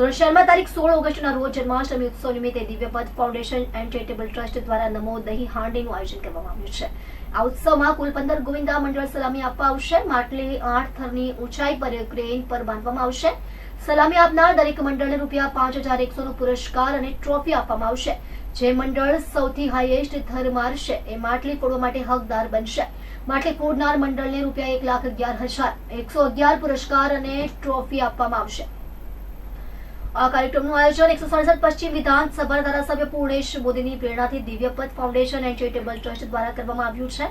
સુરત શહેરમાં તારીખ સોળ ઓગસ્ટના રોજ જન્માષ્ટમી ઉત્સવ નિમિત્તે Divyapad foundation and charitable trust દ્વારા નમો દહીં હાંડીનું આયોજન કરવામાં આવ્યું છે. આ ઉત્સવમાં કુલ પંદર ગોવિંદા મંડળ સલામી આપવા આવશે. માટલી આઠ થરની ઊંચાઈ પર ક્રેન પર બાંધવામાં આવશે. સલામી આપનાર દરેક મંડળને રૂપિયા પાંચ હજાર એકસોનો પુરસ્કાર અને ટ્રોફી આપવામાં આવશે. જે મંડળ સૌથી હાઈએસ્ટ થર મારશે, એ માટલી ફોડવા માટે હકદાર બનશે. માટલી ફોડનાર મંડળને રૂપિયા એક લાખ અગિયાર હજાર એકસો અગિયાર પુરસ્કાર અને ટ્રોફી આપવામાં આવશે. કાર્યક્રમનું આયોજન એકસો સડસઠ પશ્ચિમ વિધાનસભા ધારાસભ્ય પૂર્ણેશ મોદીની પ્રેરણાથી Divyapath foundation and charitable trust દ્વારા કરવામાં આવ્યું છે.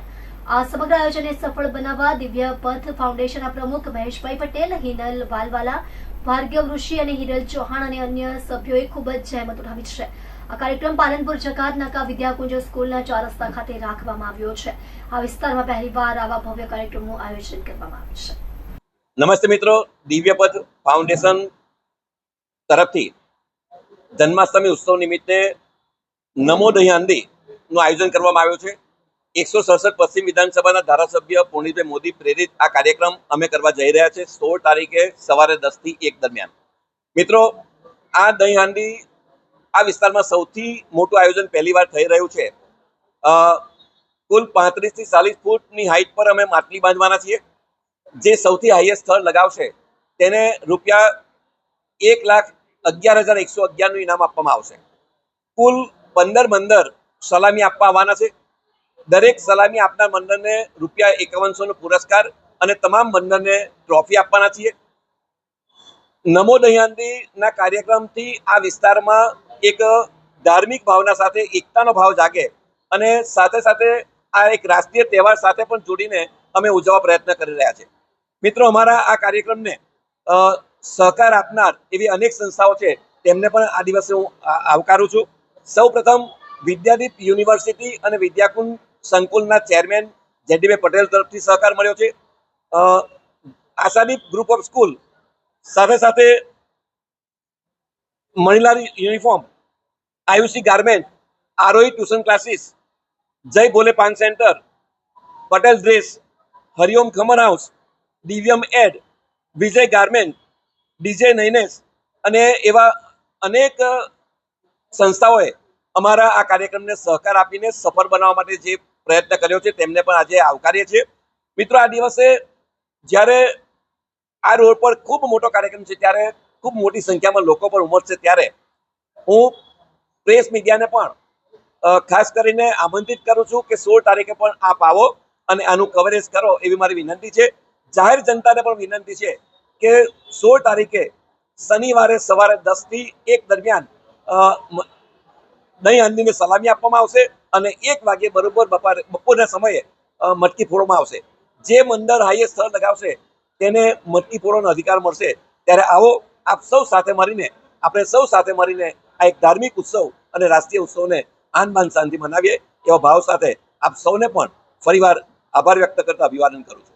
આ સમગ્ર આયોજનને સફળ બનાવવા દિવ્યપથ ફાઉન્ડેશનના પ્રમુખ મહેશભાઈ પટેલ, હિનલ વાલવાલા, ભાર્ગવ ઋષિ અને હિરલ ચૌહાણ અને અન્ય સભ્યોએ ખૂબ જ જહેમત ઉઠાવી છે. આ કાર્યક્રમ પાલનપુર જકાત નાકા વિદ્યાકુંજ સ્કૂલના ચાર રસ્તા ખાતે રાખવામાં આવ્યો છે. આ વિસ્તારમાં પહેલીવાર આવા ભવ્ય કાર્યક્રમનું આયોજન કરવામાં આવ્યું છે. નમસ્તે મિત્રો, દિવ્યપથ ફાઉન્ડેશન તરફથી જન્માષ્ટમી ઉત્સવ નિમિત્તે નમો દહ્યાંદી નું આયોજન કરવામાં આવ્યું છે. એકસો સડસઠ પશ્ચિમ વિધાનસભાના ધારાસભ્ય પુનિતભાઈ મોદી પ્રેરિત આ કાર્યક્રમ અમે કરવા જઈ રહ્યા છે સોળ તારીખે સવારે દસથી એક દરમિયાન. મિત્રો, આ દહીહાંડી આ વિસ્તારમાં સૌથી મોટું આયોજન પહેલીવાર થઈ રહ્યું છે. કુલ પાંત્રીસથી ચાલીસ ફૂટની હાઇટ પર અમે માટલી બાંધવાના છીએ. જે સૌથી હાઈએસ્ટ સ્થળ લગાવશે તેને રૂપિયા એક લાખ અગિયાર હજાર એકસો અગિયારનું ઇનામ આપવામાં આવશે. કુલ પંદર મંદર સલામી આપવા આવવાના છે. દરેક સલામી આપનાર મંડળને રૂપિયા એકાવનસોનો પુરસ્કાર અને તમામ મંડળને ટ્રોફી આપવાના છીએ. નમો દહ્યાંતીના કાર્યક્રમથી આ વિસ્તારમાં એક ધાર્મિક ભાવના સાથે, એકતાનો ભાવ જાગે અને સાથે સાથે આ એક રાષ્ટ્રીય તહેવાર સાથે પણ જોડીને અમે ઉજવવા પ્રયત્ન કરી રહ્યા છીએ. મિત્રો, અમારા આ કાર્યક્રમને સહકાર આપનાર એવી અનેક સંસ્થાઓ છે. તેમને પણ આ દિવસે હું આવકારું છું. સૌ પ્રથમ વિદ્યાદીપ યુનિવર્સિટી અને વિદ્યાકુંજ સંકુલના ચેરમેન જેડીભાઈ પટેલ તરફથી સહકાર મળ્યો છે. આશાદીપ ગ્રુપ ઓફ સ્કૂલ સાથે સાથે Manilal uniform, Aayushi garment Aarohi tuition classes, Jay Bhole paan centre, Patel dress, Hariom ખમર house, Divyam ad, Vijay garment DJ Nainesh અને એવા અનેક સંસ્થાઓએ અમારા આ કાર્યક્રમને સહકાર આપીને સફળ બનાવવા માટે જે પ્રયત્ન કર્યો છે તેમને પણ આજે આવકારીએ છીએ. મિત્રો, આ દિવસે જ્યારે આ રોડ પર ખૂબ મોટો કાર્યક્રમ છે, ત્યારે ખૂબ મોટી સંખ્યામાં લોકો પણ ઉમટશે, ત્યારે હું પ્રેસ મીડિયાને પણ ખાસ કરીને આમંત્રિત કરું છું કે સોળ તારીખે પણ આપ આવો અને આનું કવરેજ કરો એવી મારી વિનંતી છે. જાહેર જનતાને પણ વિનંતી છે કે સોળ તારીખે શનિવારે સવારે દસથી એક દરમિયાન દહીં હાંડીને સલામી આપવામાં આવશે અને એક વાગે બરોબર બપોરે, બપોરના સમયે મટકી ફોડવામાં આવશે. જે મંડળ હાઈએસ્ટ સ્થળ લગાવશે, તેને મટકી ફોડવાનો અધિકાર મળશે. ત્યારે આવો આપ સૌ સાથે મળીને, આપણે સૌ સાથે મળીને આ એક ધાર્મિક ઉત્સવ અને રાષ્ટ્રીય ઉત્સવને આન બાન શાંતિ મનાવીએ એવા ભાવ સાથે આપ સૌને પણ ફરીવાર આભાર વ્યક્ત કરતા અભિવાદન કરું છું.